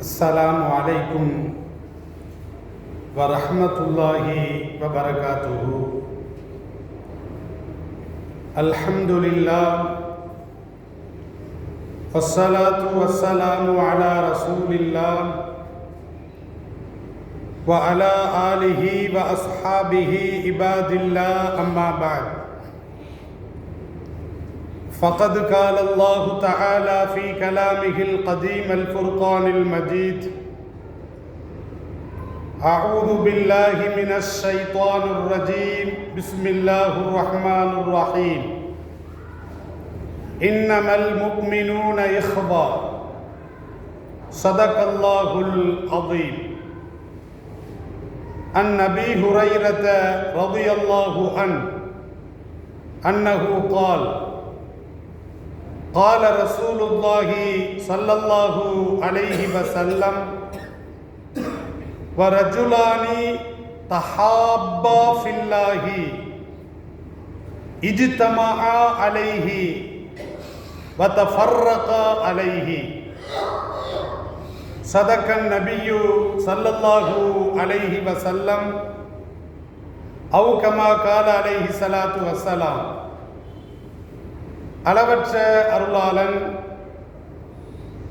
السلام عليكم ورحمة الله وبركاته. الحمد لله والصلاة والسلام على رسول الله وعلى آله وأصحابه عباد الله أما بعد. فقد قال الله تعالى في كلامه القديم الفرقان المجيد أعوذ بالله من الشيطان الرجيم. بسم الله الرحمن الرحيم. إنما المؤمنون إخوة. صدق الله العظيم. عن أبي هريرة رضي الله عنه أنه قال قال رسول الله صلى الله عليه وسلم ورجلان تحابا في الله اجتمعا عليه وتفرقا عليه. صدق النبي صلى الله عليه وسلم أو كما قال عليه الصلاة والسلام அளவற்ற அருளாளன்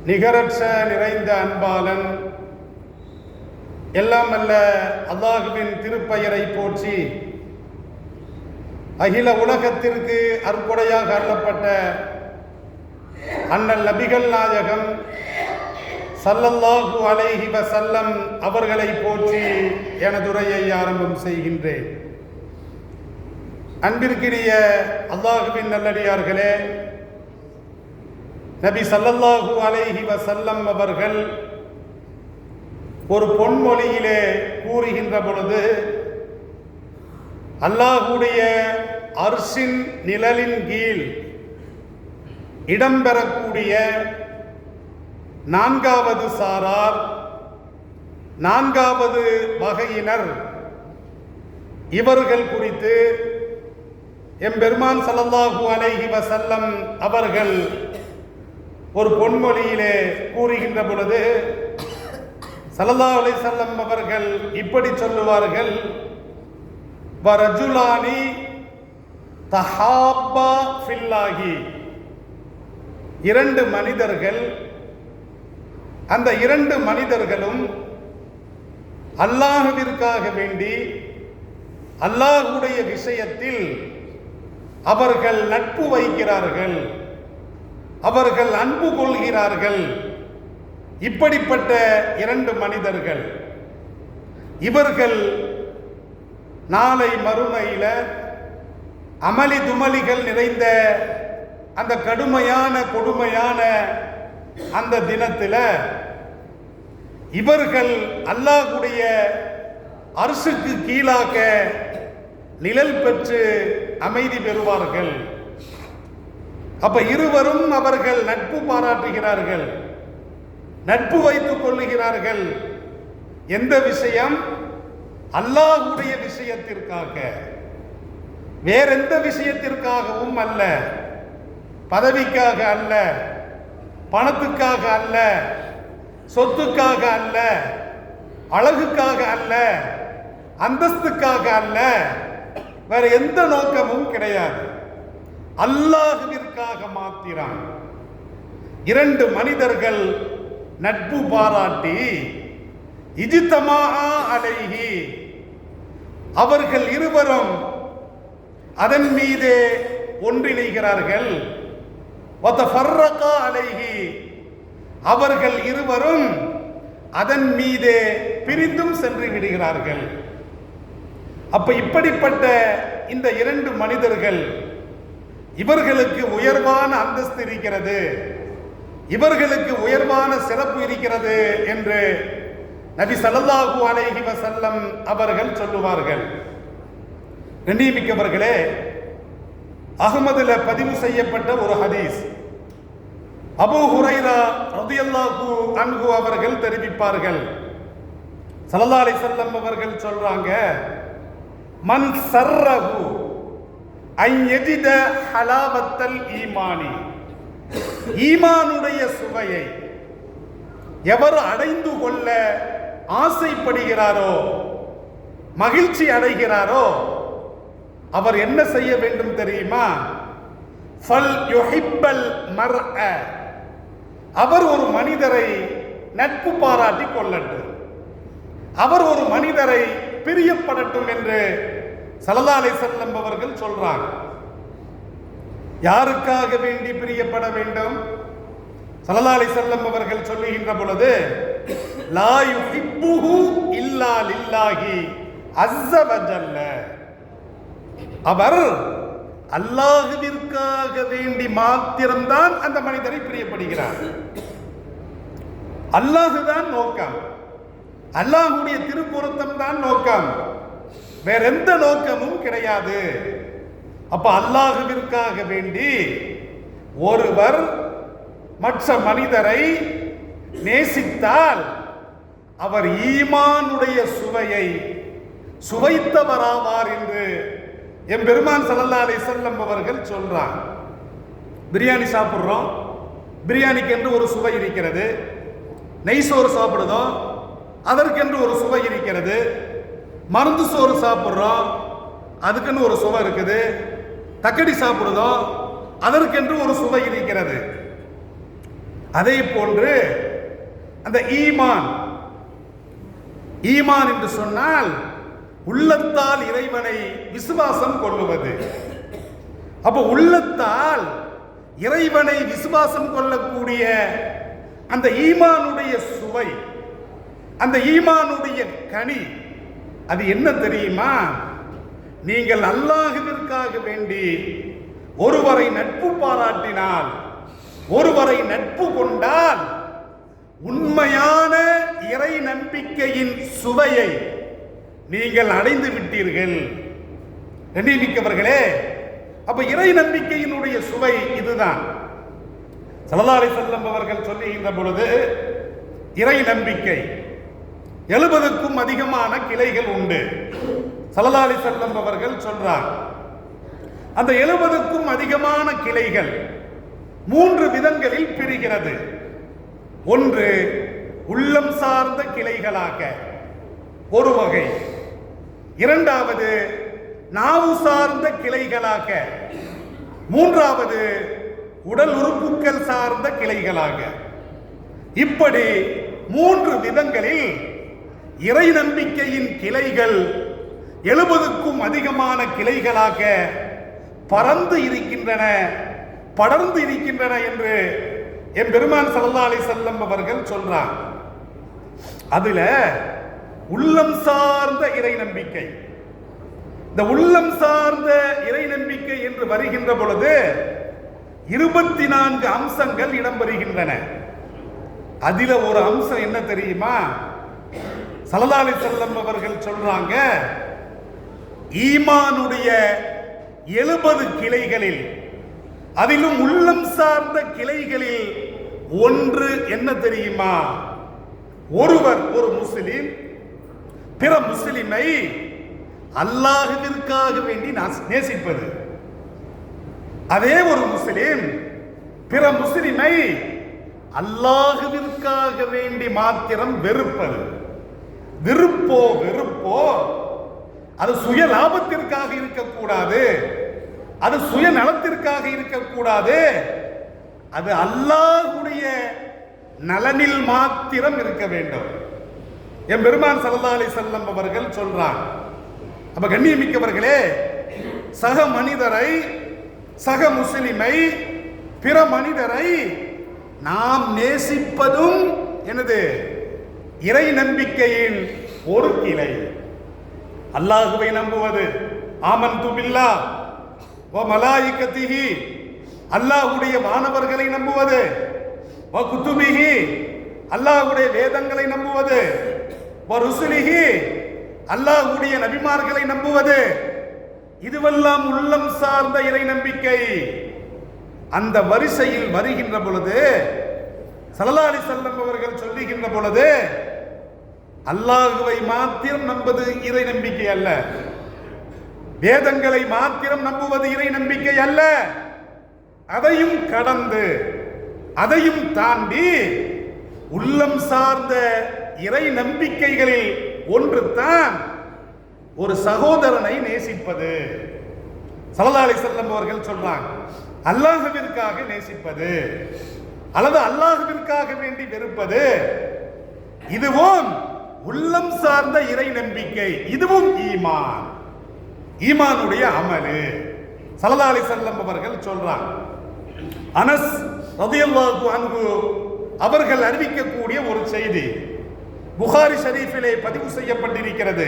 நிகரற்ற நிறைந்த அன்பாளன் எல்லாம் அல்ல அல்லாஹுவின் திருப்பெயரை போற்றி அகில உலகத்திற்கு அற்புடையாக அருளப்பட்ட அண்ணல் நபிகள் நாயகம் சல்லல்லாஹு அலைஹி வசல்லம் அவர்களை போற்றி எனதுரையை ஆரம்பம் செய்கின்றேன். அன்பிற்கினிய அல்லாஹுவின் நல்லடியார்களே நபி சல்லல்லாஹு அலைஹி வசல்லம் அவர்கள் ஒரு பொன்மொழியிலே கூறுகின்ற பொழுது அல்லாஹுடைய அர்ஷின் நிழலின் கீழ் இடம்பெறக்கூடிய நான்காவது சாரார் நான்காவது வகையினர் இவர்கள் குறித்து எம்பெருமான் சல்லல்லாஹு அலைஹி வசல்லம் அவர்கள் ஒரு பொன்மொழியிலே கூறுகின்ற பொழுது சல்லல்லா அலை செல்லம் அவர்கள் இப்படி சொல்லுவார்கள் வரஜுலானி தஹாப்பா ஃபில்லாகி இரண்டு மனிதர்கள் அந்த இரண்டு மனிதர்களும் அல்லாஹுவிற்காக வேண்டி அல்லாஹுடைய விஷயத்தில் அவர்கள் நட்பு வைக்கிறார்கள். அவர்கள் அன்பு கொள்கிறார்கள். இப்படிப்பட்ட இரண்டு மனிதர்கள். இவர்கள் நாளை மறுமையில் அமளி துமளிகள் நிறைந்த அந்த கடுமையான கொடுமையான அந்த தினத்தில் இவர்கள் அல்லாஹுடைய அரசுக்கு கீழாக நிழல் பெற்று அமைதி பெறுவார்கள். அப்ப இருவரும் அவர்கள் நட்பு பாராட்டுகிறார்கள். நட்பு வைத்துக் கொள்ளுகிறார்கள். எந்த விஷயம்? அல்லாஹுடைய விஷயத்திற்காக. வேறெந்த விஷயத்திற்காகவும் அல்ல. பதவிக்காக அல்ல. பணத்துக்காக அல்ல. சொத்துக்காக அல்ல. அழகுக்காக அல்ல. அந்தஸ்துக்காக அல்ல. வேற எந்த நோக்கமும் கிடையாது. அல்லாஹுவிற்காக மாத்திரம். இரண்டு மனிதர்கள் நட்பு பாராட்டி இஜித்தமாக அலைகி அவர்கள் இருவரும் அதன் மீதே ஒன்றிணைகிறார்கள். அலைகி அவர்கள் இருவரும் அதன் மீதே பிரிந்தும் சென்று விடுகிறார்கள். அப்ப இப்படிப்பட்ட இந்த இரண்டு மனிதர்கள் இவர்களுக்கு உயர்வான அந்தஸ்து இருக்கிறது இவர்களுக்கு உயர்வான சிறப்பு இருக்கிறது என்று நபி சல்லல்லாஹு அலைஹி வசல்லம் அவர்கள் சொல்லுவார்கள். கண்ணியமிக்கவர்களே அகமதுல பதிவு செய்யப்பட்ட ஒரு ஹதீஸ். அபு ஹுரைரா ரதியல்லாஹு அன்ஹு அவர்கள் தெரிவிப்பார்கள். சல்லா அலி செல்லம் அவர்கள் சொல்றாங்க மன் சர்ரஹு ஐயஜித ஹலாவத்தல் ஈமானி. ஈமானுடைய சுவையை எவர் அடைந்து கொள்ள ஆசைப்படுகிறாரோ மகிழ்ச்சி அடைகிறாரோ அவர் என்ன செய்ய வேண்டும் தெரியுமா? ஃபல் யுஹிப்பல் மர் அவர் ஒரு மனிதரை நட்பு பாராட்டி கொள்ளட்டும். அவர் ஒரு மனிதரை பிரியப்படட்டும் என்று சலதாலை செல்லம் அவர்கள் சொல்றாங்க. யாருக்காக வேண்டி பிரியப்பட வேண்டும்? சலதாலை செல்லம் அவர்கள் சொல்லுகின்ற பொழுது லா யுஹிப்புஹு இல்லா லில்லாஹி அஸ்ஸ அவர் அல்லாஹுவிற்காக வேண்டி மாத்திரம்தான் அந்த மனிதரை பிரியப்படுகிறார். அல்லாஹுதான் நோக்கம். அல்லாஹுடைய திருப்பொருத்தம் தான் நோக்கம். வேற எந்த நோக்கமும் கிடையாது. அப்ப அல்லாஹுவிற்காக வேண்டி ஒருவர் மற்ற மனிதரை நேசித்தால் அவர் ஈமானுடைய சுவையை சுவைத்தவராவார் என்று என் பெருமான் சல்லா அலை செல்லம் அவர்கள் சொல்றாங்க. பிரியாணி சாப்பிட்றோம். பிரியாணிக்கு என்று ஒரு சுவை இருக்கிறது. நெய் சோறு சாப்பிடுதோம். அதற்கென்று ஒரு சுவை இருக்கிறது. மருந்து சோறு சாப்பிட்றோம். அதுக்குன்னு ஒரு சுவை இருக்குது. தக்கடி சாப்பிடுதோம் அதற்கென்று ஒரு சுவை இருக்கிறது. அதே போன்று அந்த ஈமான். ஈமான் என்று சொன்னால் உள்ளத்தால் இறைவனை விசுவாசம் கொள்ளுவது. அப்போ உள்ளத்தால் இறைவனை விசுவாசம் கொள்ளக்கூடிய அந்த ஈமானுடைய சுவை அந்த ஈமானுடைய கனி அது என்ன தெரியுமா? நீங்கள் அல்லாஹுவிற்காக வேண்டி ஒருவரை நட்பு பாராட்டினால் ஒருவரை நட்பு கொண்டால் உண்மையான இறை நம்பிக்கையின் சுவையை நீங்கள் அடைந்து விட்டீர்கள். கண்ணியமிக்கவர்களே அப்ப இறை நம்பிக்கையினுடைய சுவை இதுதான். சலதாரி செல்லம் அவர்கள் சொல்லுகின்ற பொழுது இறை நம்பிக்கை. எழுபதுக்கும் அதிகமான கிளைகள் உண்டு. சலதாரி செல்லம் அவர்கள் சொல்றார் அந்த எழுபதுக்கும் அதிகமான கிளைகள் மூன்று விதங்களில் பிரிகிறது. ஒன்று உள்ளம் சார்ந்த கிளைகளாக ஒரு வகை. இரண்டாவது நாவு சார்ந்த கிளைகளாக. மூன்றாவது உடல் உறுப்புகள் சார்ந்த கிளைகளாக. இப்படி மூன்று விதங்களில் இறை நம்பிக்கையின் கிளைகள் எழுபதுக்கும் அதிகமான கிளைகளாக பறந்து இருக்கின்றன படர்ந்து இருக்கின்றன என்று என் பெருமான் சல்லா அலி செல்லம் அவர்கள் சொல்றார். அதுல உள்ளம் சார்ந்த இறை நம்பிக்கை இந்த உள்ளம் சார்ந்த இறை நம்பிக்கை என்று வருகின்ற பொழுது இருபத்தி நான்கு அம்சங்கள் இடம்பெறுகின்றன. அதில ஒரு அம்சம் என்ன தெரியுமா? சலதாலி செல்லம் அவர்கள் சொல்றாங்க ஈமானுடைய எழுபது கிளைகளில் அதிலும் உள்ளம் சார்ந்த கிளைகளில் ஒன்று என்ன தெரியுமா? ஒருவர் ஒரு முஸ்லிம் பிற முஸ்லிமை அல்லாஹுவிற்காக வேண்டி நான் நேசிப்பது. அதே ஒரு முஸ்லிம் பிற முஸ்லிமை அல்லாஹுவிற்காக வேண்டி மாத்திரம் வெறுப்பது. விருப்போ வெறுப்போ. அது சுய லாபத்திற்காக இருக்கக்கூடாது. அது சுய நலத்திற்காக இருக்கக்கூடாது. அது அல்லாஹுடைய நலனில் மாத்திரம் இருக்க வேண்டும். என் பெருமான் சல்லா அலி செல்லம் அவர்கள் சொல்றான் அப்ப கண்ணியமிக்கவர்களே சக மனிதரை சக முஸ்லிமை பிற மனிதரை நாம் நேசிப்பதும் எனது இறை நம்பிக்கையின் ஒரு கிளை. அல்லாஹுவை நம்புவது ஆமன் துமில்லா ஓ மலாயிக்கத்திகி அல்லாஹுடைய வானவர்களை நம்புவது. ஓ குத்துமிகி அல்லாஹுடைய வேதங்களை நம்புவது. ஓ ருசுலிகி அல்லாஹுடைய நபிமார்களை நம்புவது. இதுவெல்லாம் உள்ளம் சார்ந்த இறை நம்பிக்கை. அந்த வரிசையில் வருகின்ற பொழுது சலலாடி செல்லம் அவர்கள் சொல்லுகின்ற பொழுது அல்லாஹுவை மாத்திரம் நம்புவது இறை நம்பிக்கை அல்ல. வேதங்களை மாத்திரம் நம்புவது இறை நம்பிக்கை அல்ல. அதையும் கடந்து அதையும் தாண்டி உள்ளம் சார்ந்த இறை நம்பிக்கைகளில் ஒன்று தான் ஒரு சகோதரனை நேசிப்பது. சல்லல்லாஹு செல்லம் அவர்கள் சொல்றாங்க அல்லாஹுவிற்காக நேசிப்பது அல்லது அல்லாஹுவிற்காக வேண்டி வெறுப்பது இதுவும் உள்ளம் சார்ந்த இறை நம்பிக்கை இதுவும் ஈமான். ஈமானுடைய அமலு. சலதா அலி செல்லம் அவர்கள் சொல்றாங்க. அனஸ் ரதியல்லாஹு அன்பு அவர்கள் அறிவிக்கக்கூடிய ஒரு செய்தி புகாரி ஷரீஃபிலே பதிவு செய்யப்பட்டிருக்கிறது.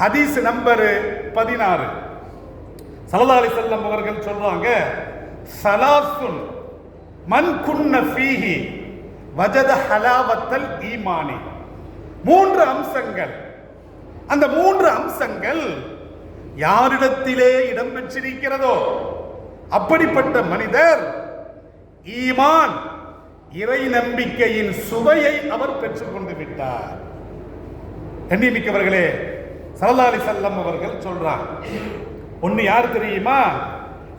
ஹதீஸ் நம்பர் பதினாறு. சலதா அலி செல்லம் அவர்கள் சொல்றாங்க சலாசுன் மன் குன்ன ஃபீஹி வஜத ஹலாவத்தல் ஈமானி. மூன்று அம்சங்கள். அந்த மூன்று அம்சங்கள் யாரிடத்திலே இடம்பெற்றிருக்கிறதோ அப்படிப்பட்ட மனிதர் ஈமான் இறை நம்பிக்கையின் சுவையை அவர் பெற்றுக்கொண்டு விட்டார். எண்ணிமிக்கவர்களே சல்லல்லாஹு செல்லம் அவர்கள் சொல்றாங்க ஒன்னு யார் தெரியுமா?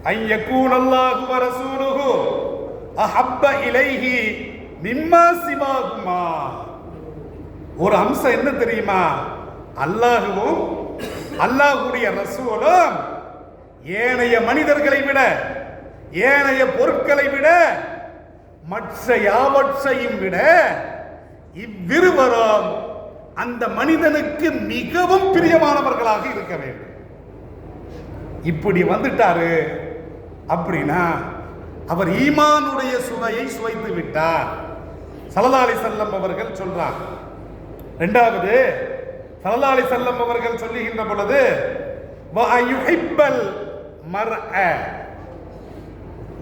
ஐயக்கூன் அல்லாஹு வ அஹப்ப இலைஹி மிம்மா சிவாகுமா ஒரு அம்சம் என்ன தெரியுமா? அல்லாஹுவும் அல்லாஹுடைய ரசூலும் ஏனைய மனிதர்களை விட ஏனைய பொருட்களை விட மற்ற யாவற்றையும் விட இவ்விருவரும் அந்த மனிதனுக்கு மிகவும் பிரியமானவர்களாக இருக்க வேண்டும். இப்படி வந்துட்டாரு அப்படின்னா அவர் ஈமானுடைய சுவையை சுவைத்து விட்டார். சலதாலி செல்லம் அவர்கள் சொல்றாங்க ரெண்டாவது சலதாலி செல்லம் அவர்கள் சொல்லுகின்ற பொழுது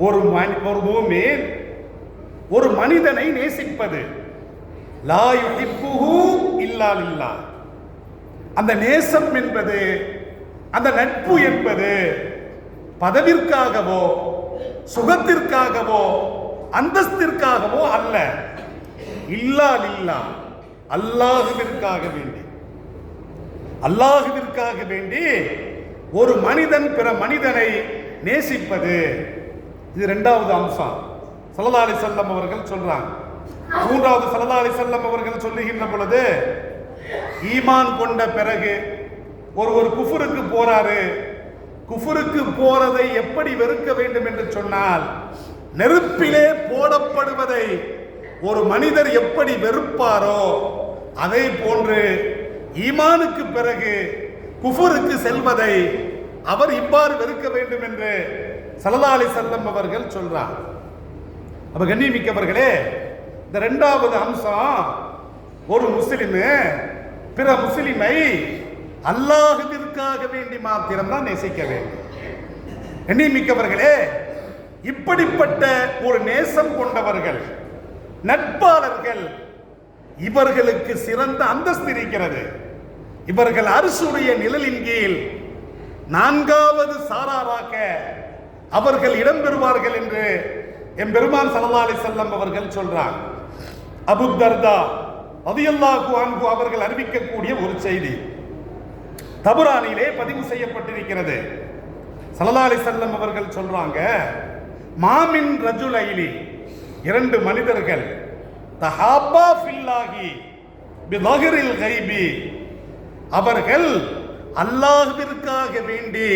ஒரு மனி ஒரு மூமின் ஒரு மனிதனை நேசிப்பது. லா யுஹிப்புஹு இல்லா லில்லாஹ். அந்த நேசம் என்பது அந்த நட்பு என்பது பதவிற்காகவோ சுகத்திற்காகவோ அந்தஸ்திற்காகவோ அல்ல. இல்லா அல்லாஹுவிற்காக வேண்டி. அல்லாஹுவிற்காக வேண்டி ஒரு மனிதன் பிற மனிதனை நேசிப்பது. இது ரெண்டாவது அம்சம். சல்லல்லாஹு அலைஹி அவர்கள் சொல்றாங்க. மூன்றாவது சல்லல்லாஹு அலைஹி அவர்கள் சொல்லுகின்ற பொழுது ஈமான் கொண்ட பிறகு ஒரு ஒரு குஃபருக்கு போறாரு. குஃபருக்கு போறதை எப்படி வெறுக்க வேண்டும் என்று சொன்னால் நெருப்பிலே போடப்படுவதை ஒரு மனிதர் எப்படி வெறுப்பாரோ அதே போன்று ஈமானுக்கு பிறகு குஃபருக்கு செல்வதை அவர் இவ்வாறு வெறுக்க வேண்டும் என்று சல்லல்லாஹு செல்லம் அவர்கள் சொல்றார். அப்ப கண்ணியமிக்கவர்களே இந்த ரெண்டாவது அம்சம் ஒரு முஸ்லிமு பிற முஸ்லிமை அல்லாஹுவிற்காக வேண்டி மாத்திரம்தான் நேசிக்க வேண்டும். கண்ணியமிக்கவர்களே இப்படிப்பட்ட ஒரு நேசம் கொண்டவர்கள் நட்பாளர்கள் இவர்களுக்கு சிறந்த அந்தஸ்து இருக்கிறது. இவர்கள் அரசுடைய நிழலின் கீழ் நான்காவது சாராராக அவர்கள் இடம்பெறுவார்கள் என்று என் பெருமான் சல்லா அலி செல்லம் அவர்கள் சொல்றார். அபு தர்தா ரதியல்லாஹு அன்ஹு அவர்கள் அறிவிக்கக்கூடிய ஒரு செய்தி. தபுரானிலே பதிவு செய்யப்பட்டிருக்கிறது. சல்லா அலி செல்லம் அவர்கள் சொல்றாங்க மாமின் ரஜுலைலி இரண்டு மனிதர்கள். தஹாபா ஃபில்லாஹி பிலஹரில் கைபி. அவர்கள் அல்லாஹ்விற்காக வேண்டி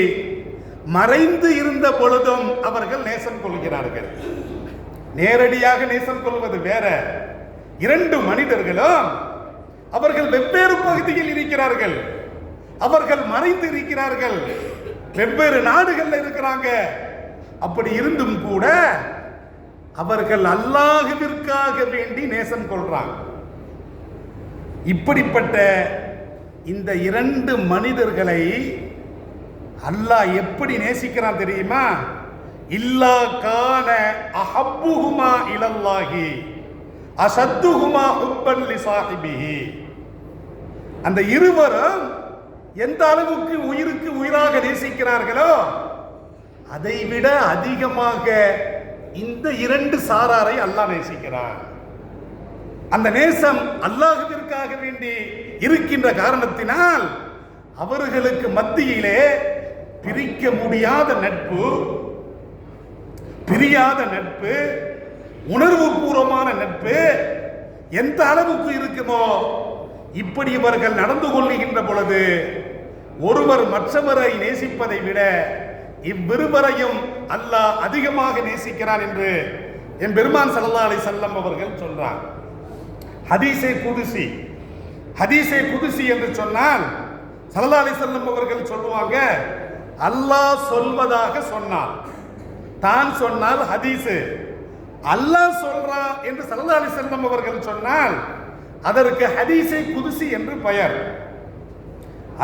மறைந்து இருந்த பொழுதும் அவர்கள் நேசம் கொள்கிறார்கள். நேரடியாக நேசம் கொள்வது வேற. இரண்டு மனிதர்களும் அவர்கள் வெவ்வேறு பகுதியில் இருக்கிறார்கள். அவர்கள் மறைந்து இருக்கிறார்கள். வெவ்வேறு நாடுகள்ல இருக்கிறாங்க. அப்படி இருந்தும் கூட அவர்கள் அல்லாஹுவிற்காக வேண்டி நேசம் கொள்றாங்க. இப்படிப்பட்ட இந்த இரண்டு மனிதர்களை அல்லாஹ் எப்படி நேசிக்கிறான் தெரியுமா? இல்லா கான அஹப்புகுமா இலல்லாஹி அசத்துகுமா ஹுப்பன் லி சாஹிபிஹி. அந்த இருவரும் எந்த அளவுக்கு உயிருக்கு உயிராக நேசிக்கிறார்களோ அதை விட அதிகமாக இந்த இரண்டு சாராரை அல்லாஹ் நேசிக்கிறான். அந்த நேசம் அல்லாஹுவிற்காக வேண்டி இருக்கின்ற காரணத்தினால் அவர்களுக்கு மத்தியிலே பிரிக்க முடியாத நட்பு பிரியாத நட்பு உணர்வு பூர்வமான நட்பு எந்த அளவுக்கு இருக்குமோ இப்படி இவர்கள் நடந்து கொள்ளுகின்ற பொழுது ஒருவர் மற்றவரை நேசிப்பதை விட இவ்விருவரையும் அல்லாஹ் அதிகமாக நேசிக்கிறான் என்று என் பெருமான் சல்லா அலி வஸல்லம் அவர்கள் சொல்றார். ஹதீஸே குதுசி. ஹதீஸே புதுசி என்று சொன்னால் சல்லா அலி வஸல்லம் அவர்கள் சொல்லுவாங்க அல்லாஹ் சொல்வதாக சொன்னான். தான் சொன்னால் ஹதீஸு. அல்லாஹ் சொல்றான் என்று சல்லா அலி வஸல்லம் அவர்கள் சொன்னால் அதற்கு ஹதீசை குதுசி என்று பெயர்.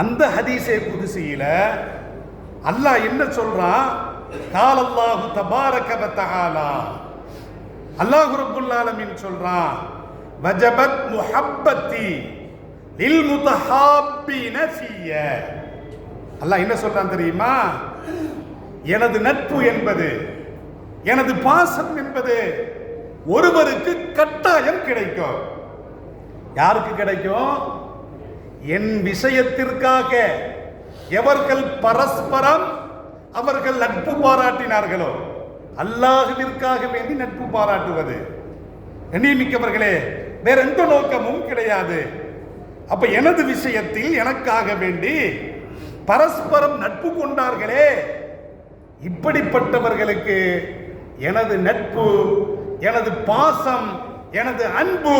அந்த ஹதீசை குதுசியில அல்லாஹ் என்ன சொல்றான் கால் அல்லாஹு தபாரக வ அல்லாஹ் ரப்புல் ஆலமீன் சொல்றான் வஜபத் முஹப்பத்தி லில் முத்தஹாப்பின ஃபிய. அல்லாஹ் என்ன சொல்றான் தெரியுமா? எனது நட்பு என்பது எனது பாசம் என்பது ஒருவருக்கு கட்டாயம் கிடைக்கும். யாருக்கு கிடைக்கும்? என் விஷயத்திற்காக. எவர்கள் பரஸ்பரம் அவர்கள் நட்பு பாராட்டினார்களோ அல்லாஹுவிற்காக வேண்டி நட்பு பாராட்டுவது. எண்ணியமிக்கவர்களே வேற எந்த நோக்கமும் கிடையாது. அப்ப எனது விஷயத்தில் எனக்காக வேண்டி பரஸ்பரம் நட்பு கொண்டார்களே. இப்படிப்பட்டவர்களுக்கு எனது நட்பு எனது பாசம் எனது அன்பு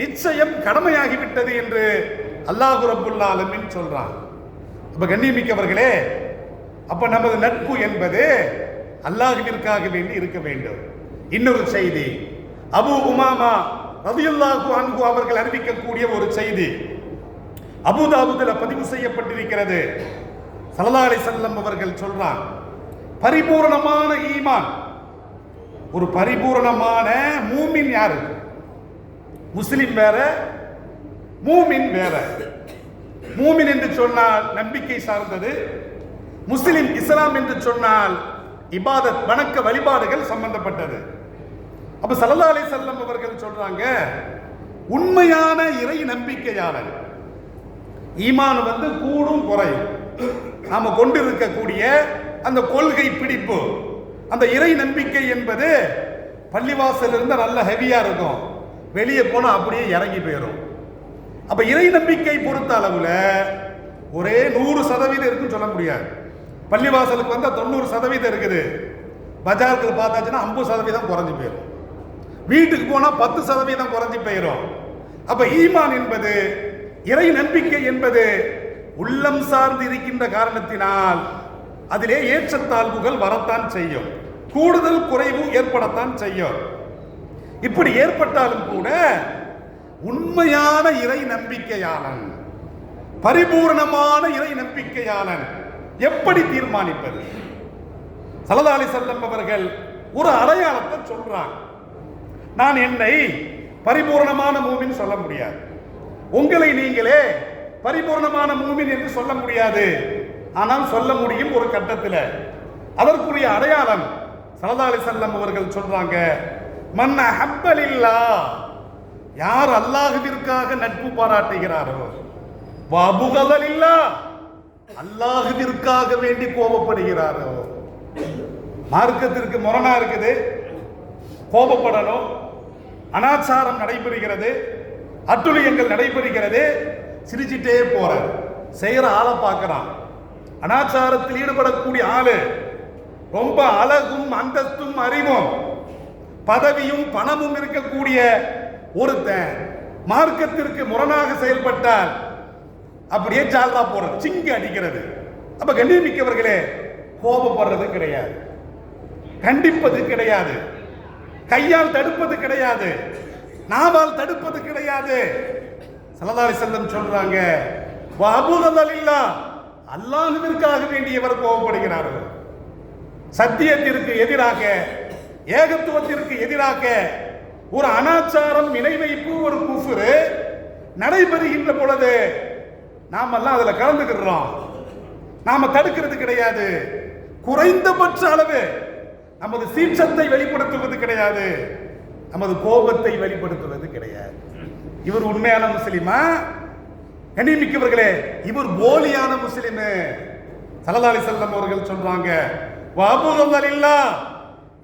நிச்சயம் கடமையாகிவிட்டது என்று அல்லாஹு ரபுல்லாலமின் சொல்றான். இப்போ கண்ணியமிக்கவர்களே அப்போ நமது நட்பு என்பது அல்லாஹுவிற்காக வேண்டி இருக்க வேண்டும். இன்னொரு செய்தி அபு உமாமா ரதியுல்லாஹு அன்பு அவர்கள் அறிவிக்கக்கூடிய ஒரு செய்தி. அபுதாபுதில் பதிவு செய்யப்பட்டிருக்கிறது. ஸல்லல்லாஹு அலைஹி வஸல்லம் அவர்கள் சொல்றான் பரிபூரணமான ஈமான். ஒரு பரிபூரணமான மூமின் யாரு? முஸ்லிம் வேற மூமின் வேற. மூமின் என்று சொன்னால் நம்பிக்கை சார்ந்தது முஸ்லிம் இஸ்லாம் என்று சொன்னால் இபாதத் வணக்க வழிபாடுகள் சம்பந்தப்பட்டது. அப்ப சல்லா அலி செல்லம் அவர்கள் சொல்றாங்க உண்மையான இறை நம்பிக்கையாளர். ஈமான் வந்து கூடும் குறையும். நாம கொண்டிருக்கக்கூடிய அந்த கொள்கை பிடிப்பு அந்த இறை நம்பிக்கை என்பது பள்ளிவாசல் இருந்தால் நல்ல ஹெவியா இருக்கும். வெளியே போனால் அப்படியே இறங்கி போயிடும் அப்ப இறை நம்பிக்கை பொறுத்த அளவுல ஒரே நூறு சதவீதம் இருக்குன்னு சொல்ல முடியாது. பள்ளிவாசலுக்கு வந்தால் தொண்ணூறு சதவீதம் இருக்குது. பஜாருக்கு பார்த்தாச்சுன்னா ஐம்பது சதவீதம் குறைஞ்சு போயிடும் வீட்டுக்கு போனால் பத்து சதவீதம் குறைஞ்சு போயிடும் அப்போ ஈமான் என்பது இறை நம்பிக்கை என்பது உள்ளம் சார்ந்து இருக்கின்ற காரணத்தினால் அதிலே ஏற்றத்தாழ்வுகள் வரத்தான் செய்யும். கூடுதல் குறைவு ஏற்படத்தான் செய்யும். இப்படி ஏற்பட்டாலும் கூட உண்மையான இறை நம்பிக்கையாளன். பரிபூர்ணமான இறை நம்பிக்கையாளன். எப்படி தீர்மானிப்பது? சலதாலி செல்லம் அவர்கள் ஒரு அடையாளத்தை சொல்றாங்க. நான் என்னை பரிபூர்ணமான மூமின் சொல்ல முடியாது. உங்களை நீங்களே பரிபூர்ணமான மூமின் என்று சொல்ல முடியாது. ஆனால் சொல்ல முடியும் ஒரு கட்டத்தில். அதற்குரிய அடையாளம் சலதாலி செல்லம் அவர்கள் சொல்றாங்க. மன்ன ஹப்பலில்லா யார் அல்லாஹுவிற்காக நட்பு பாராட்டுகிறாரோ? வபுகதலில்லா. அல்லாஹுவிற்காக வேண்டி கோபப்படுகிறாரோ? மார்க்கத்திற்கு முரணா இருக்குது. கோபப்படணும். அனாச்சாரம் நடைபெறுகிறது. அட்டுழியங்கள் நடைபெறுகிறது. சிரிச்சிட்டே போற செய்யற ஆளை பார்க்கறான். அனாச்சாரத்தில் ஈடுபடக்கூடிய ஆளு ரொம்ப அழகும் அந்தஸ்தும் அறிவும் பதவியும் பணமும் இருக்கக்கூடிய ஒருத்தன் மார்க்கத்திற்கு முரணாக செயல்பட்டால் அப்படியே ஜால்ரா போடுறது சிங்கி அடிக்கிறது. அப்ப கண்ணியமிக்கவர்களே கோபப்படுறது கிடையாது. கண்டிப்பது கிடையாது. கையால் தடுப்பது கிடையாது. நாவால் தடுப்பது கிடையாது. சலதாரி செல்லம் சொல்றாங்க இல்லா அல்லாஹுவிற்காக வேண்டியவர் கோபப்படுகிறார்கள்? சத்தியத்திற்கு எதிராக ஏகத்துவத்திற்கு எதிராக ஒரு அனாச்சாரம் இணை வைப்பு ஒரு குஃபுரு நடைபெறுகின்ற பொழுது நாமெல்லாம் அதுல கலந்துக்கிறோம் நாம தடுக்கிறது கிடையாது. குறைந்தபட்ச அளவு நமது சீற்றத்தை வெளிப்படுத்துவது கிடையாது. நமது கோபத்தை வெளிப்படுத்துவது கிடையாது. இவர் உண்மையான முஸ்லிமா? கண்ணியமிக்கவர்களே இவர் போலியான முஸ்லிமு. சலதாலி செல்லம் அவர்கள் சொல்றாங்க வாபுகல் இல்லா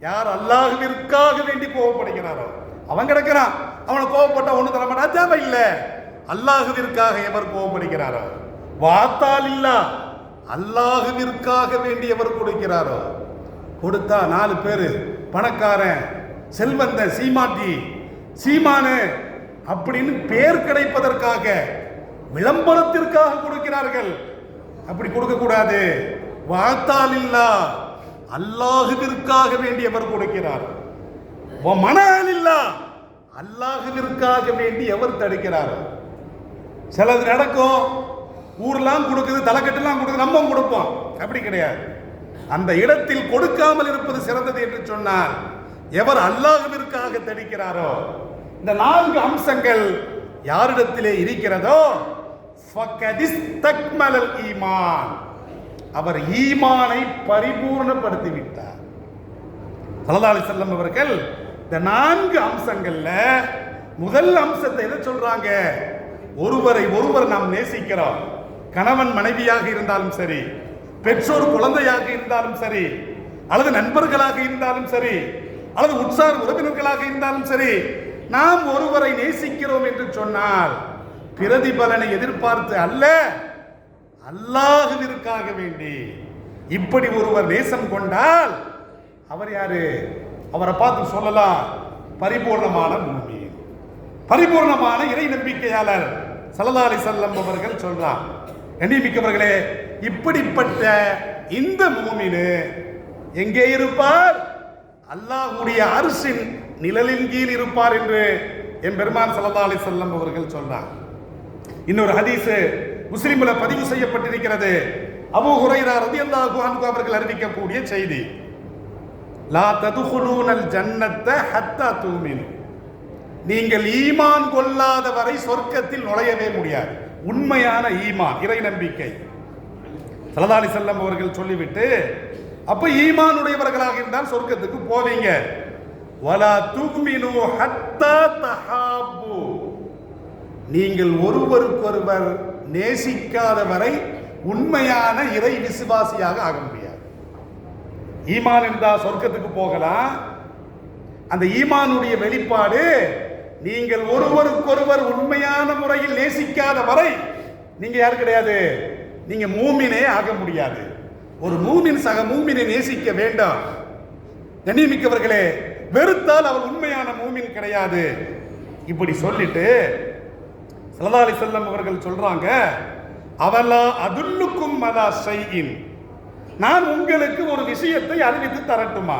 யார் அல்லாஹ்விற்காக வேண்டி கோபப்படுகிறாரோ அவன் கிடக்கிறான். அவனை கோவப்பட்டா ஒன்று தரமாட்டா தேவை இல்லை அல்லாஹுவிற்காக எவர் கோவப்படுகிறாரோ? வாத்தால் இல்ல அல்லாஹுவிற்காக வேண்டி எவர் கொடுக்கிறாரோ? கொடுத்தா நாலு பேர். பணக்காரன் செல்வந்த சீமாட்டி. சீமானு அப்படின்னு பேர் கிடைப்பதற்காக விளம்பரத்திற்காக கொடுக்கிறார்கள். அப்படி கொடுக்க கூடாது. வாத்தால் இல்லா அல்லாஹுவிற்காக வேண்டியவர் கொடுக்கிறார்? மனால் இல்லா. அல்லாஹுவிற்காக வேண்டி எவர் தடுக்கிறார்? சிலது நடக்கும். ஊர்லாம் கொடுக்குது தலைக்கட்டுலாம் கொடுக்குது நம்ம கொடுப்போம். அப்படி கிடையாது. அந்த இடத்தில் கொடுக்காமல் இருப்பது சிறந்தது என்று சொன்னால் எவர் அல்லாஹுவிற்காக தடிக்கிறாரோ? இந்த நான்கு அம்சங்கள் யாரிடத்திலே இருக்கிறதோ? ஈமான். அவர் ஈமானை பரிபூர்ணப்படுத்தி விட்டார் செல்லம் அவர்கள் இந்த நான்கு அம்சங்கள்ல முதல் அம்சத்தை எதை சொல்றாங்க? ஒருவரை ஒருவர் நாம் நேசிக்கிறோம். கணவன் மனைவியாக இருந்தாலும் சரி பெற்றோர் குழந்தையாக இருந்தாலும் சரி அல்லது நண்பர்களாக இருந்தாலும் சரி அல்லது உற்சார் உறவினர்களாக இருந்தாலும் சரி நாம் ஒருவரை நேசிக்கிறோம் என்று சொன்னால் பிரதிபலனை எதிர்பார்த்து அல்ல அல்லாஹுவிற்காக வேண்டி. இப்படி ஒருவர் நேசம் கொண்டால் அவர் யாரு? அவரை பார்த்து சொல்லலாம் பரிபூர்ணமான பூமி. பரிபூர்ணமான இறை நம்பிக்கையாளர் சலதாலி செல்லம் அவர்கள் சொல்றார். கண்ணியமிக்கவர்களே இப்படிப்பட்ட இந்த மூமினு எங்கே இருப்பார்? அல்லாஹுடைய அரசின் நிழலின் கீழ் இருப்பார் என்று என் பெருமான் சல்லல்லாஹு செல்லம் அவர்கள் சொல்றார். இன்னொரு ஹதீஸ் முஸ்லிம்ல பதிவு செய்யப்பட்டிருக்கிறது. அபு ஹுரைரா ரதி அல்லாஹு அவர்கள் அறிவிக்கக்கூடிய செய்தி. லா ததுகுலூனல் ஜன்னத்தை ஹத்தா தூமினு. நீங்கள் ஈமான் கொள்ளாத வரை சொர்க்கத்தில் நுழையவே முடியாது. உண்மையான ஈமான் இறை நம்பிக்கை. சலதாலி செல்லம் அவர்கள் சொல்லிவிட்டு அப்ப ஈமானுடையவர்களாக இருந்தால் சொர்க்கத்துக்கு போவீங்க. வலா துக்மினு ஹத்தா தஹாபு. நீங்கள் ஒருவருக்கொருவர் நேசிக்காத வரை உண்மையான இறை விசுவாசியாக ஆகும் ஈமான் இருந்தால் சொர்க்கத்துக்கு போகலாம். அந்த ஈமானுடைய வெளிப்பாடு நீங்கள் ஒருவருக்கொருவர் உண்மையான முறையில் நேசிக்காத வரை நீங்க யார் கிடையாது? நீங்க மூமினே ஆக முடியாது. ஒரு மூமின் சக மூமினை நேசிக்க வேண்டாம். கண்ணியமிக்கவர்களே வெறுத்தால் அவர் உண்மையான மூமின் கிடையாது. இப்படி சொல்லிட்டு சலதாலி செல்லம் அவர்கள் சொல்றாங்க அவலா அதுல்லுக்கும் மலா செய்யின் நான் உங்களுக்கு ஒரு விஷயத்தை அறிவித்து தரட்டுமா?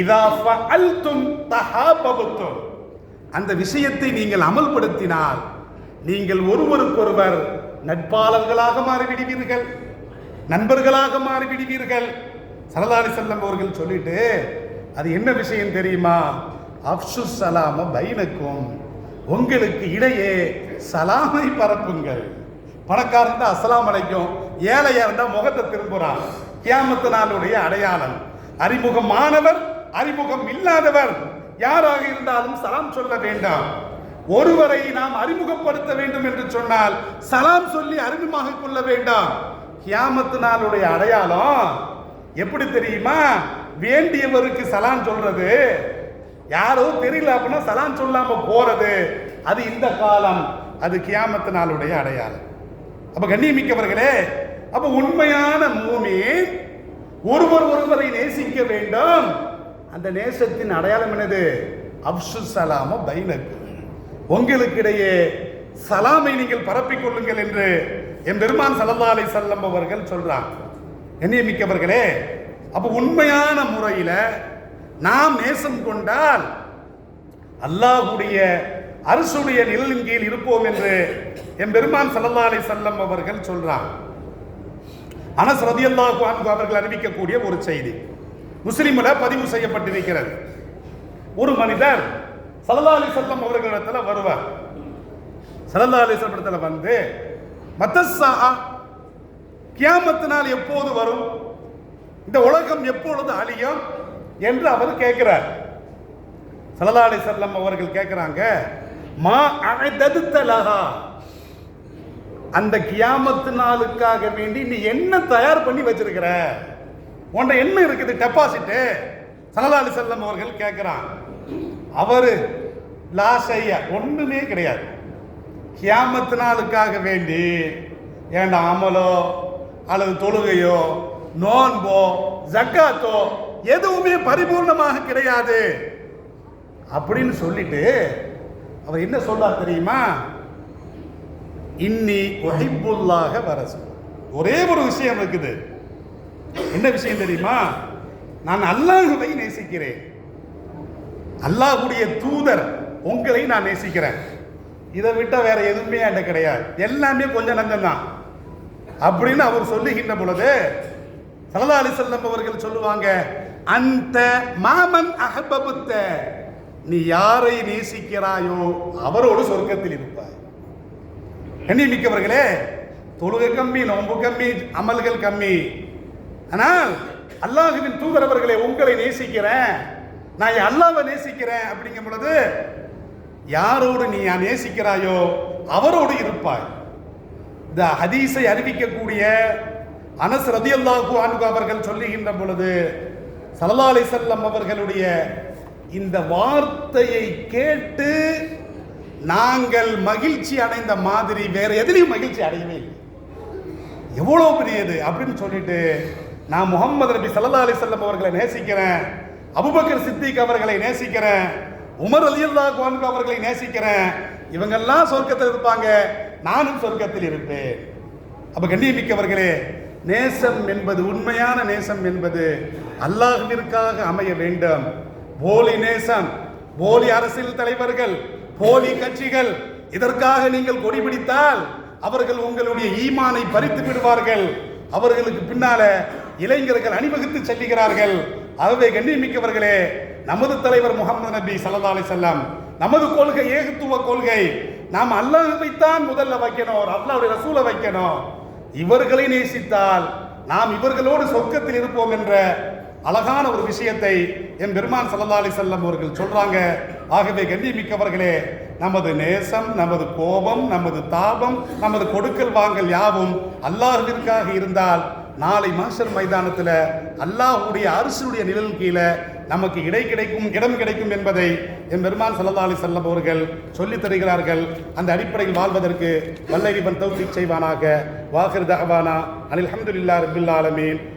இதா ஃபஅல்தும் தஹாபபத்தும். அந்த விஷயத்தை நீங்கள் அமல்படுத்தினால் நீங்கள் ஒருவருக்கொருவர் நட்பாளர்களாக மாறிவிடுவீர்கள் நண்பர்களாக மாறிவிடுவீர்கள். சரதாரி செல்லம் அவர்கள் சொல்லிட்டு அது என்ன விஷயம் தெரியுமா? அப்சு சலாம பைனக்கும் உங்களுக்கு இடையே சலாமை பரப்புங்கள். பணக்காரன் தான் அஸ்லாம் அலைக்கும். ஏழையா இருந்தா முகத்தை திரும்புறான். கியாமத்து நாளுடைய அடையாளம். அறிமுகமானவர் அறிமுகம் இல்லாதவர். யாராக இருந்தாலும் சலாம் சொல்ல வேண்டாம். ஒருவரை நாம் அறிமுகப்படுத்த வேண்டும் என்று சொன்னால் சலாம் சொல்லி அறிமுகமாக கொள்ள வேண்டாம். கியாமத்து நாளுடைய அடையாளம் எப்படி தெரியுமா? வேண்டியவருக்கு சலாம் சொல்றது. யாரோ தெரியல அப்படின்னா சலாம் சொல்லாம போறது. அது இந்த காலம். அது கியாமத்து நாளுடைய அடையாளம். அப்ப கண்ணியமிக்கவர்களே அப்ப உண்மையான மூமி ஒருவர் ஒருவரை நேசிக்க வேண்டும். அந்த நேசத்தின் அடையாளம் என்னது? அப்சு சலாம பைனக்கு. உங்களுக்கிடையே சலாமை நீங்கள் பரப்பிக் கொள்ளுங்கள் என்று என் பெருமான் சல்லல்லாஹு அலைஹி வஸல்லம் அவர்கள் சொல்றாங்க கண்ணியமிக்கவர்களே அப்ப உண்மையான முறையில நாம் நேசம் கொண்டால் அல்லாஹுடைய அரசுடைய நிழலின் கீழ் இருப்போம் என்று என் பெருமான் சல்லல்லாஹு அலைஹி அவர்கள் சொல்றாங்க அனஸ் ரதியல்லாஹு அவர்கள் அறிவிக்கக்கூடிய ஒரு செய்தி. முஸ்லிம்ல பதிவு செய்யப்பட்டிருக்கிறது. ஒரு மனிதர் சல்லா அலி வஸல்லம் அவர்களிடத்துல வருவார். சல்லா அலி வஸல்லம் வந்து மத்தசா கியாமத்தினால் எப்போது வரும்? இந்த உலகம் எப்பொழுது அழியும்? என்று அவர் கேட்கிறார். சல்லா அலி வஸல்லம் அவர்கள் கேட்கிறாங்க மா அழைத்ததுத்தலகா அந்த கியாமத்து நாளுக்காக வேண்டி நீ என்ன தயார் பண்ணி வச்சிருக்கிற? உன்ட என்ன இருக்குது டெபாசிட்டு சல்லல்லாஹு செல்லம் அவர்கள் கேட்கிறான் அவரு லாசைய ஒண்ணுமே கிடையாது. கியாமத்து நாளுக்காக வேண்டி ஏண்டா அமலோ அல்லது தொழுகையோ நோன்போ ஜக்காத்தோ எதுவுமே பரிபூர்ணமாக கிடையாது. அப்படின்னு சொல்லிட்டு அவர் என்ன சொல்றார் தெரியுமா? இன்னி ஒஹிபுல்லாக வரசு. ஒரே ஒரு விஷயம் இருக்குது. என்ன விஷயம் தெரியுமா? நான் அல்லாஹுவை நேசிக்கிறேன். அல்லாஹ்வுடைய தூதர் உங்களை நான் நேசிக்கிறேன். இதை விட்டால் வேற எதுவுமே என்கிட்ட கிடையாது. எல்லாமே கொஞ்சம் நஞ்சம் தான். அப்படின்னு அவர் சொல்லுகின்ற பொழுது சல்லா அலிசல்லம் அவர்கள் சொல்லுவாங்க அந்த மாமன் அகபபுத்த நீ யாரை நேசிக்கிறாயோ அவரோடு சொர்க்கத்தில் இருப்பாய். கண்ணி மிக்கவர்களே தொழுகை கம்மி நோன்பு கம்மி அமல்கள் கம்மி. ஆனால் அல்லாஹுவின் தூதர் அவர்களே உங்களை நேசிக்கிறேன். நான் அல்லாவை நேசிக்கிறேன் அப்படிங்கும் பொழுது யாரோடு நீ நேசிக்கிறாயோ அவரோடு இருப்பாய். இந்த ஹதீஸை அறிவிக்கக்கூடிய அனஸ் ரதி அல்லாஹூ அவர்கள் சொல்லுகின்ற பொழுது சல்லா அலிசல்லம் அவர்களுடைய இந்த வார்த்தையை கேட்டு நாங்கள் மகிழ்ச்சி அடைந்த மாதிரி வேற எதிலையும் மகிழ்ச்சி அடையவே இல்லை. எவ்வளோ பெரியது அப்படின்னு சொல்லிட்டு நான் முகமது நபி சல்லா அலிசல்லம் அவர்களை நேசிக்கிறேன் அபுபக்கர் சித்திக் அவர்களை நேசிக்கிறேன் உமர் அலியல்லாஹு குவான்கு அவர்களை நேசிக்கிறேன். இவங்கெல்லாம் சொர்க்கத்தில் இருப்பாங்க நானும் சொர்க்கத்தில் இருப்பேன். அப்போ கண்ணியமிக்கவர்களே நேசம் என்பது உண்மையான நேசம் என்பது அல்லாஹிற்காக அமைய வேண்டும். போலி நேசம் போலி அரசியல் தலைவர்கள் போலி கட்சிகள் இதற்காக நீங்கள் கொடி பிடித்தால் அவர்கள் உங்களுடைய ஈமானை பறித்து விடுவார்கள். அவர்களுக்கு பின்னால இளைஞர்கள் அணிவகுத்து செல்லுகிறார்கள். அதுவே கண்ணியமிக்கவர்களே நமது தலைவர் முகமது நபி சல்லா அலிசல்லாம் நமது கொள்கை ஏகத்துவ கொள்கை நாம் அல்லாஹ்வைத்தான் முதல்ல வைக்கணும் அல்லாவுடைய ரசூலை வைக்கணும். இவர்களை நேசித்தால் நாம் இவர்களோடு சொர்க்கத்தில் இருப்போம் என்ற அழகான ஒரு விஷயத்தை என் பெருமான் சல்லா அலி செல்லம் அவர்கள் சொல்றாங்க. ஆகவே கண்ணியமிக்கவர்களே நமது நேசம் நமது கோபம் நமது தாபம் நமது கொடுக்கல் வாங்கல் யாவும் அல்லாஹிற்காக இருந்தால் நாளை மாஸ்டர் மைதானத்தில் அல்லாஹுடைய அரசுடைய நிழல் கீழே நமக்கு இடை கிடைக்கும் இடம் கிடைக்கும் என்பதை என் பெருமான் சல்லா அலி செல்லம் அவர்கள் சொல்லித் தருகிறார்கள். அந்த அடிப்படையில் வாழ்வதற்கு வல்லறிவன் தௌஃபிக் செய்வானாக. வாஹிர் தஹவானா. அனில் அஹமதுல்லா ரபில் ஆலமீன்.